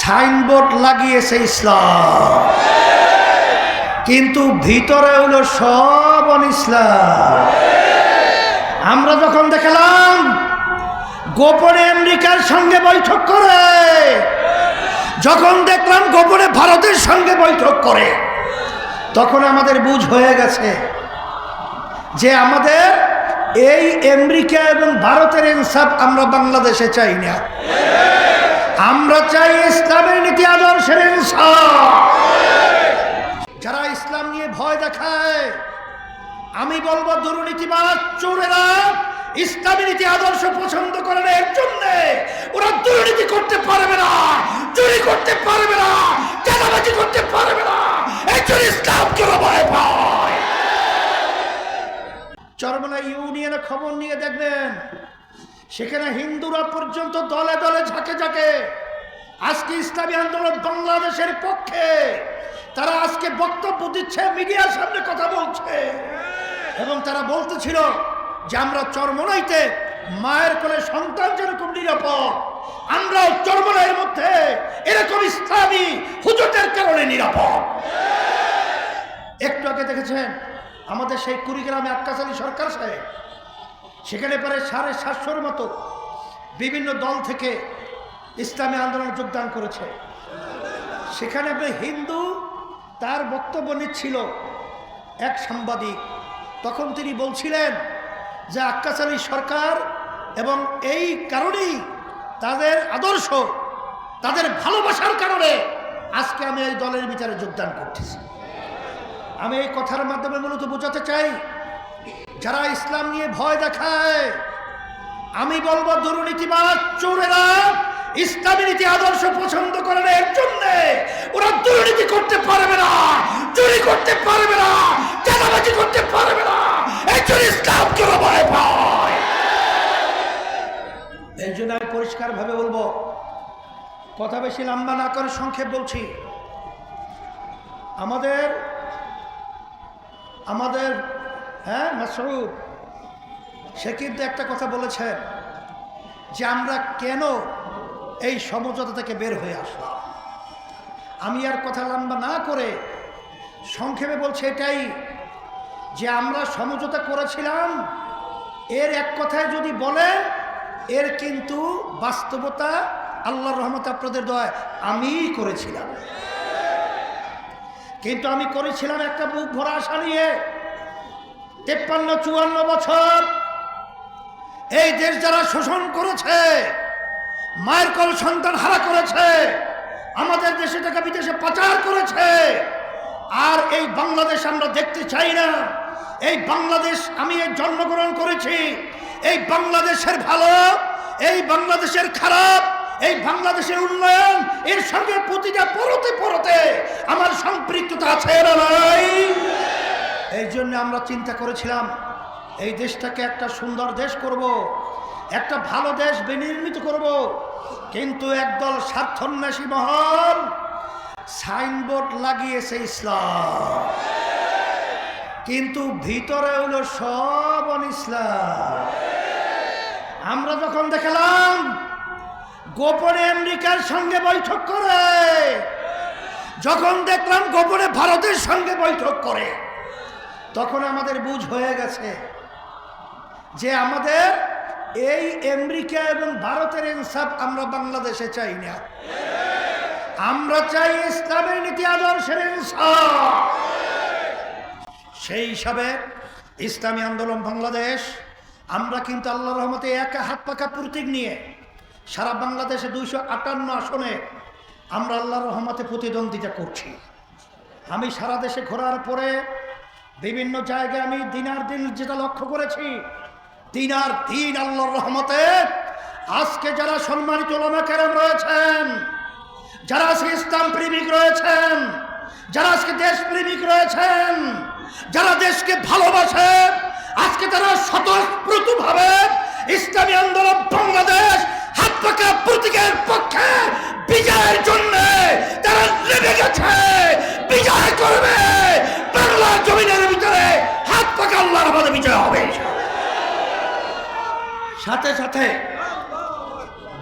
Signboard লাগিয়েছে ইসলাম। কিন্তু ভিতরে হলো সব ইসলাম আমরা যখন দেখলাম, গোপনে আমেরিকার সঙ্গে বৈঠক করে, যখন দেখলাম গোপনে ভারতের সঙ্গে বৈঠক করে, তখন আমাদের বুঝ হয়ে গেছে যে আমাদের এই আমেরিকা এবং ভারতের ইনসাফ আমরা বাংলাদেশে চাই না। আমরা চাই ইসলামের নীতি আদর্শের যারা ইসলাম নিয়ে ভয় দেখায়, আমি বলব দুর্নীতিবাদ চোরেরা ইসলামী নীতি আদর্শ পছন্দ করে না, এর জন্য ওরা দুর্নীতি করতে পারবে না, চুরি করতে পারবে না, চাঁদাবাজি করতে পারবে না এই জন্য ইসলামকে ভয় পায়। চরমলা ইউনিয়নে খবর নিয়ে সেখানে হিন্দুরা পর্যন্ত দলে দলে ঝাঁকে ঝাঁকে আজকে ইসলামী আন্দোলন বাংলাদেশের পক্ষে তারা আজকে বক্তব্য দিচ্ছে, মিডিয়ার সামনে কথা বলছে। এবং তারা বলতেছিল যে আমরা চরমনাইতে মায়ের কোলে সন্তান যেরকম নিরাপদ, আমরাও চরমনাইয়ের মধ্যে এরকম ইসলামী হুজুরদের কারণে নিরাপদ। একটু আগে দেখেছেন, আমাদের সেই কুড়িগ্রামে আক্কাস আলী সরকার সাহেব সেখানে প্রায় সাড়ে সাতশোর মতো বিভিন্ন দল থেকে ইসলামী আন্দোলনে যোগদান করেছে। সেখানে হিন্দু তার বক্তব্য নিচ্ছিল এক সাংবাদিক। তখন তিনি বলছিলেন যে আক্কাস সরকার এবং এই কারণেই তাদের আদর্শ, তাদের ভালোবাসার কারণে আজকে আমি এই দলের বিচারে যোগদান করতেছি। আমি এই কথার মাধ্যমে মূলত বোঝাতে চাই যারা ইসলাম নিয়ে ভয় দেখায়, আমি বলব দুর্নীতিবাদ চোরেরা ইসলামী নীতি আদর্শ পছন্দ করে না, এর জন্য ওরা দুর্নীতি করতে পারবে না, চুরি করতে পারবে না, চাঁদাবাজি করতে পারবে না, এই জন্য ইসলামকে ভয় পায়। এই জন্য আমি পরিষ্কারভাবে বলব, কথা বেশি লম্বা না করে সংক্ষেপ বলছি। আমাদের আমাদের হ্যাঁ মাসরুদ সে কিন্তু একটা কথা বলেছেন যে আমরা কেন এই সমঝোতা থেকে বের হয়ে আসলাম? আমি আর কথা লম্বা না করে সংক্ষেপে বলছে এটাই যে আমরা সমঝোতা করেছিলাম, এর এক কথায় যদি বলেন, এর কিন্তু বাস্তবতা আল্লাহর রহমত আপনাদের দয় আমিই করেছিলাম। কিন্তু আমি করেছিলাম একটা বুক ভরা আশা নিয়ে। তেপ্পান্ন, চুয়ান্ন বছর। এই দেশ যারা শোষণ করেছে, মায়ের কল সন্তান হারা করেছে, আমাদের দেশে টাকা বিদেশে পাচার করেছে, আর এই বাংলাদেশ আমরা দেখতে চাই না। এই বাংলাদেশ আমি জন্মগ্রহণ করেছি, এই বাংলাদেশের ভালো, এই বাংলাদেশের খারাপ, এই বাংলাদেশের উন্নয়ন, এর সঙ্গে প্রতিটা পরতে পরতে আমার সম্পৃক্ততা আছে না নাই? এই জন্য আমরা চিন্তা করেছিলাম, এই দেশটাকে একটা সুন্দর দেশ করব। একটা ভালো দেশ বিনির্মিত করব। কিন্তু একদল স্বার্থন্যাসী মহল সাইনবোর্ড লাগিয়েছে ইসলাম কিন্তু ভিতরে হলো সব ইসলাম আমরা যখন দেখলাম, গোপনে আমেরিকার সঙ্গে বৈঠক করে, যখন দেখলাম গোপনে ভারতের সঙ্গে বৈঠক করে তখন আমাদের বুঝ হয়ে গেছে যে আমাদের এই আমেরিকা এবং ভারতের ইনসাফ আমরা বাংলাদেশে চাই না। আমরা চাই ইসলামের নীতি আদর্শের ইনসাফ। সেই হিসাবে ইসলামী আন্দোলন বাংলাদেশ, আমরা কিন্তু আল্লাহ রহমতে একা হাত পাকা প্রতীক নিয়ে সারা বাংলাদেশে দুইশো আটান্ন আসনে আমরা আল্লাহ রহমতে প্রতিদ্বন্দ্বিতা করছি। আমি সারা দেশে ঘোরার পরে বিভিন্ন জায়গায় আমি দিনার দিন যেটা লক্ষ্য করেছি, দিনার দিন আল্লাহর রহমতে আজকে যারা সম্মানিত রয়েছেন, যারা আজকে ইসলাম প্রেমিক রয়েছেন, যারা আজকে দেশ প্রেমিক রয়েছেন, যারা দেশকে ভালোবাসে আজকে তারা স্বতঃস্ফূর্ত ভাবে ইসলামী আন্দোলন বাংলাদেশ হাত পাকা প্রতীকের পক্ষে বিজয়ের জন্য তারা লেগে গেছে বিজয় করবে বাংলা জমিনের ভিতরে হাত পাকা আল্লাহর আমাদের বিজয় হবে সাথে সাথে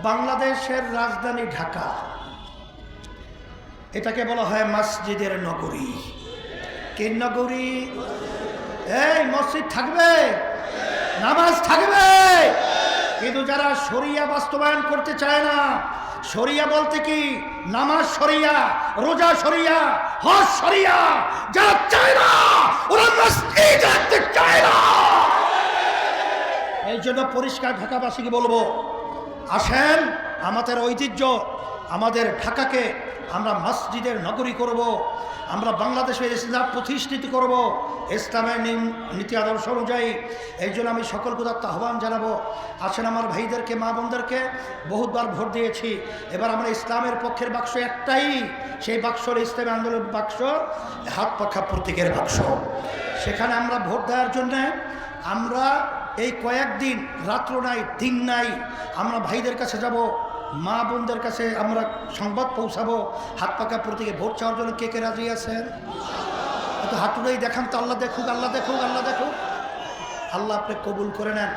বাংলাদেশের রাজধানী ঢাকা, এটাকে বলা হয় মসজিদের নগরী। কে নগরী? এই মসজিদ থাকবে? নামাজ থাকবে? কিন্তু যারা শরিয়া বাস্তবায়ন করতে চায় না, শরিয়া বলতে কি? নামাজ সরিয়া রোজা সরিয়া হজ সরিয়া যারা চায় না, ওরা মসজিদ চায় না। এই জন্য পরিষ্কার ঢাকাবাসীকে বলব, আসেন আমাদের ঐতিহ্য, আমাদের ঢাকাকে আমরা মসজিদের নগরী করব। আমরা বাংলাদেশে ইসলাম প্রতিষ্ঠিত করব। ইসলামের নিম- নীতি আদর্শ অনুযায়ী এই জন্য আমি সকল কোথাও আহ্বান জানাব, আসেন আমার ভাইদেরকে, মা বোনদেরকে, বহুতবার ভোট দিয়েছি এবার আমরা ইসলামের পক্ষের বাক্স একটাই, সেই বাক্স ইসলামী আন্দোলন বাক্স, হাত পাখা প্রতীকের বাক্স সেখানে আমরা ভোট দেওয়ার জন্যে আমরা এই কয়েকদিন, রাত্র নাই, দিন নাই, আমরা ভাইদের কাছে যাব, মা বোনদের কাছে আমরা সংবাদ পৌঁছাবো, হাত পাকা প্রতীকে ভোট চাওয়ার জন্য কে কে রাজি আছেন? তো হাতুড়াই দেখান তো, আল্লাহ দেখুক আল্লাহ দেখুক আল্লাহ দেখুক। আল্লাহ আপনি কবুল করে নেন।